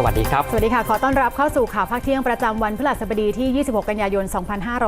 สวัสดีครับ สวัสดีค่ะ ขอต้อนรับเข้าสู่ข่าวภาคเที่ยงประจำวันพฤหัสบดีที่ 26 กันยายน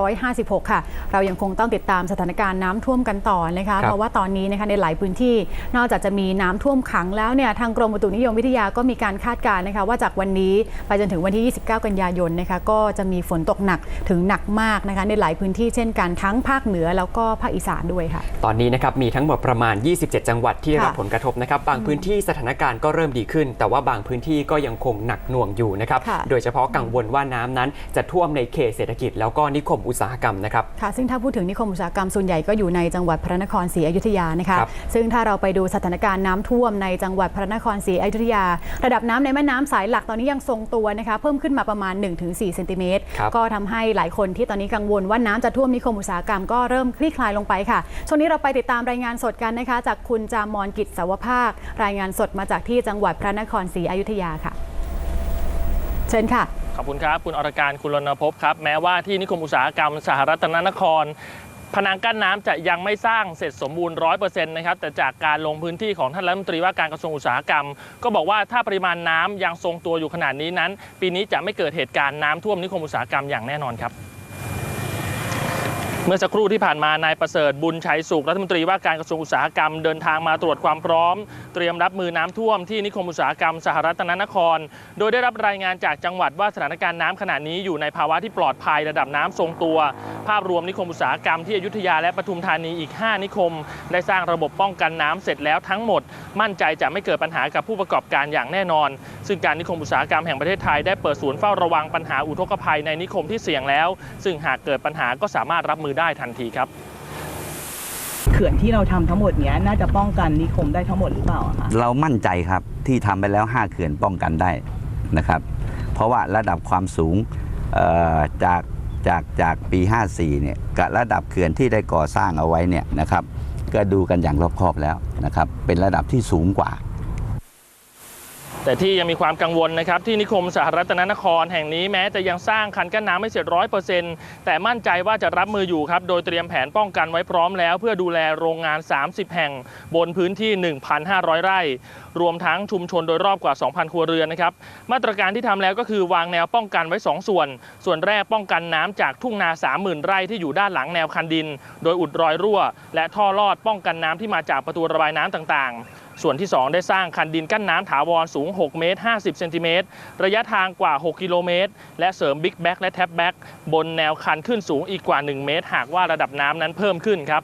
2556 ค่ะ เรายังคงต้องติดตามสถานการณ์น้ำท่วมกันต่อนะคะครับเพราะว่าตอนนี้นะคะในหลายพื้นที่ นอกจากจะมีน้ำท่วมขังแล้วเนี่ยทางกรมอุตุนิยมวิทยาก็มีการคาดการณ์นะคะว่าจากวันนี้ไปจนถึงวันที่ 29 กันยายนนะคะก็จะมีฝนตกหนักถึงหนักมากนะคะในหลายพื้นที่เช่นกันทั้งภาคเหนือแล้วก็ภาคอีสานด้วยค่ะ ตอนนี้นะครับมีทั้งหมดประมาณ 27 จังหวัดที่ได้รับค่ะผลกระทบนะครับบางพื้นที่สถานการณ์ก็เริ่มดีขึ้น แต่ว่าบางพื้นที่ก็ยังคงหนักหน่วงอยู่นะครับค่ะโดยเฉพาะกังวลว่าน้ำนั้นจะท่วมในเขตเศรษฐกิจแล้วก็นิคมอุตสาหกรรมนะครับค่ะซึ่งถ้าพูดถึงนิคมอุตสาหกรรมส่วนใหญ่ก็อยู่ในจังหวัดพระนครศรีอยุธยานะคะครับซึ่งถ้าเราไปดูสถานการณ์น้ำท่วมในจังหวัดพระนครศรีอยุธยา ระดับน้ำในแม่น้ำสายหลักตอนนี้ยังทรงตัวนะคะเพิ่มขึ้นมาประมาณ 1-4เซนติเมตรครับก็ทำให้หลายคนที่ตอนนี้กังวลว่าน้ำจะท่วมนิคมอุตสาหกรรมก็เริ่มคลี่คลายลงไปค่ะช่วงนี้เราไปติดตามรายงานสดกันนะคะ จากคุณจามอนกิจสาวภาค รายงานสดมาจากที่จังหวัดพระนครศรีอยุธยาค่ะ เชิญค่ะ ขอบคุณครับ คุณอรการคุณรณพครับ แม้ว่าที่นิคมอุตสาหกรรมสหรัฐนครพนังกั้นน้ำจะยังไม่สร้างเสร็จสมบูรณ์ร้อยเปอร์เซ็นต์นะครับแต่จากการลงพื้นที่ของท่านรัฐมนตรีว่าการกระทรวงอุตสาหกรรม ก็บอกว่าถ้าปริมาณน้ำยังทรงตัวอยู่ขนาดนี้นั้น ปีนี้จะไม่เกิดเหตุการณ์น้ำท่วมนิคมอุตสาหกรรมอย่างแน่นอนครับ เมื่อสักครู่ที่ผ่านมานายประเสริฐบุญชัยสุขรัฐมนตรีว่าการกระทรวงอุตสาหกรรมเดินทางมาตรวจความพร้อม เตรียมรับมือน้ำท่วมที่นิคมอุตสาหกรรมสหรัฐนนคร โดยได้รับรายงานจากจังหวัดว่าสถานการณ์น้ำขณะนี้อยู่ในภาวะที่ปลอดภัยระดับน้ำทรงตัว ภาพรวมนิคมอุตสาหกรรมที่อยุธยาและปทุมธานีอีก 5 นิคม ได้สร้างระบบป้องกันน้ำเสร็จแล้วทั้งหมด มั่นใจจะไม่เกิดปัญหากับผู้ประกอบการอย่างแน่นอน ซึ่งการนิคมอุตสาหกรรมแห่งประเทศไทยได้เปิดศูนย์เฝ้าระวังปัญหาอุทกภัยในนิคมที่เสี่ยงแล้ว ซึ่งหากเกิดปัญหาก็สามารถรับมือได้ทันทีครับเขื่อนที่เราทำทั้งหมดเนี้ยน่าจะป้องกันนิคมได้ทั้งหมดหรือเปล่าอะคะเรามั่นใจครับที่ทำไปแล้ว 5 เขื่อนป้องกันได้นะครับ เพราะว่าระดับความสูงเอ่อจากจากจากปี 54 เนี่ยกับระดับเขื่อนที่ได้ก่อสร้างเอาไว้เนี่ยนะครับ ก็ดูกันอย่างรอบคอบแล้วนะครับ เป็นระดับที่สูงกว่า แต่ที่ยังมีความกังวลนะครับที่นิคมสหรัฐนนครแห่งนี้แม้จะยังสร้างคันกั้นน้ำไม่เสร็จร้อยเปอร์เซ็นต์แต่มั่นใจว่าจะรับมืออยู่ครับโดยเตรียมแผนป้องกันไว้พร้อมแล้ว เพื่อดูแลโรงงาน 30 แห่งบนพื้นที่ 1,500 ไร่ รวมทั้งชุมชนโดยรอบกว่า 2,000 ครัวเรือนนะครับมาตรการที่ทำแล้วก็คือวางแนวป้องกันไว้ 2 ส่วน ส่วนแรกป้องกันน้ำจากทุ่งนา 30,000 ไร่ที่อยู่ด้านหลังแนวคันดิน โดยอุดรอยรั่ว และท่อลอดป้องกันน้ำที่มาจากประตูระบายน้ำต่างๆ ส่วนที่ 2 ได้สร้างคันดินกั้นน้ำถาวรสูง 6 เมตร 50 เซนติเมตร ระยะทางกว่า 6 กิโลเมตร และเสริมบิ๊กแบ็กและแท็บแบ็กบนแนวคันขึ้นสูงอีกกว่า 1 เมตร หากว่าระดับน้ำนั้นเพิ่มขึ้นครับ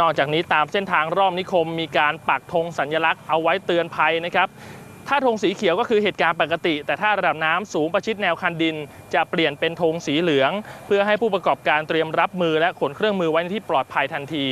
นอกจากนี้ตามเส้นทางรอบนิคมมีการปักธงสัญลักษณ์เอาไว้เตือนภัยนะครับ ถ้าธงสีเขียวก็คือเหตุการณ์ปกติ แต่ถ้าระดับน้ำสูงประชิดแนวคันดิน จะเปลี่ยนเป็นธงสีเหลือง เพื่อให้ผู้ประกอบการเตรียมรับมือและขนเครื่องมือไว้ในที่ปลอดภัยทันที